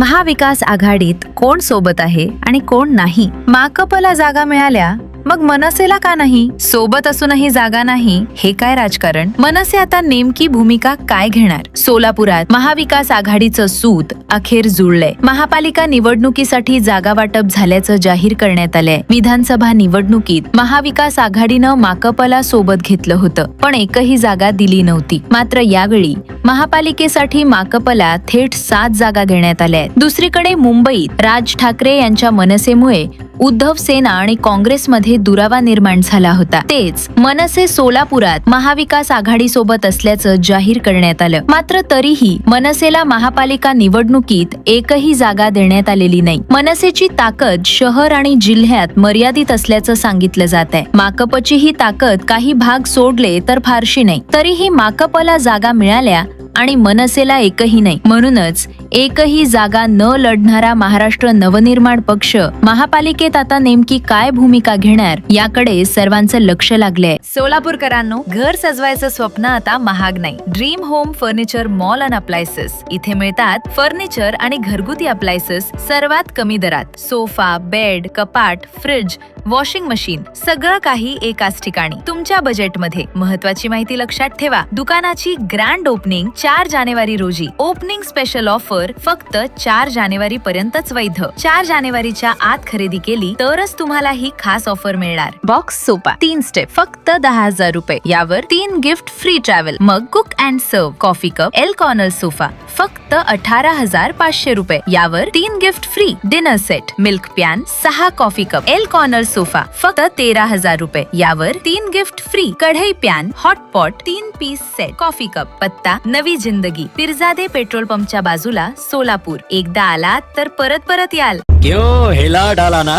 महाविकास आघाडीत कोण सोबत आहे आणि कोण नाही? माकपला जागा मिळाल्या मग मनसेला का नाही? सोबत असूनही जागा नाही हे काय राजकारण? मनसे आता नेमकी भूमिका काय घेणार? सोलापुरात महाविकास आघाडीचं सूत अखेर जुळलंय महापालिका निवडणुकीसाठी जागा वाटप झाल्याचं जाहीर करण्यात आलंय. विधानसभा निवडणुकीत महाविकास आघाडीनं माकपला सोबत घेतलं होतं पण एकही जागा दिली नव्हती. मात्र यावेळी महापालिकेसाठी माकपला थेट सात जागा देण्यात आल्या आहेत दुसरीकडे मुंबईत राज ठाकरे यांच्या मनसेमुळे उद्धव सेना आणि काँग्रेसमध्ये दुरावा निर्माण झाला होता. तेच मनसे सोलापुरात महाविकास आघाडी सोबत असल्याचं जाहीर करण्यात आलं. मात्र तरीही मनसेला महापालिका निवडणुकीत एकही जागा देण्यात आलेली नाही. मनसेची ताकद शहर आणि जिल्ह्यात मर्यादित असल्याचं सांगितलं जात आहे. माकपची ही ताकद काही भाग सोडले तर फारशी नाही. तरीही माकपला जागा मिळाल्या आणि मनसेला एकही नाही. म्हणूनच एकही जागा न लढणारा महाराष्ट्र नवनिर्माण पक्ष महापालिकेत आता नेमकी काय भूमिका घेणार याकडे सर्वांचं लक्ष लागलंय. सोलापूरकरांनो घर सजवायचं स्वप्न आता महाग नाही. Dream home furniture mall and appliances इथे मिळतात फर्निचर आणि घरगुती अप्लायसेस सर्वात कमी दरात. सोफा बेड कपाट फ्रिज वॉशिंग मशीन सगळं काही एकाच ठिकाणी. तुमच्या बजेटमध्ये महत्वाची माहिती लक्षात ठेवा. दुकानाची ग्रँड ओपनिंग चार जानेवारी रोजी. ओपनिंग स्पेशल ऑफर फक्त चार जानेवारी पर्यंतच वैध. चार जानेवारीच्या आत खरेदी केली तरच तुम्हाला ही खास ऑफर मिळणार. बॉक्स सोपा. तीन स्टेप फक्त दहा हजार रुपये. यावर तीन gift free travel mug cook and serve coffee cup L corner sofa फक्त अठरा हजार पाचशे रुपये. यावर तीन gift free dinner set milk pan सहा coffee cup L corner sofa फक्त तेरा हजार रुपये. यावर तीन गिफ्ट फ्री कढई पॅन हॉटपॉट तीन पीस सेट कॉफी कप पत्ता नवी जिंदगी. पिरजादे पेट्रोल पंपच्या बाजूला सोलापूर. एकदा आलात तर परत परत याल. क्यों हिला डाला ना?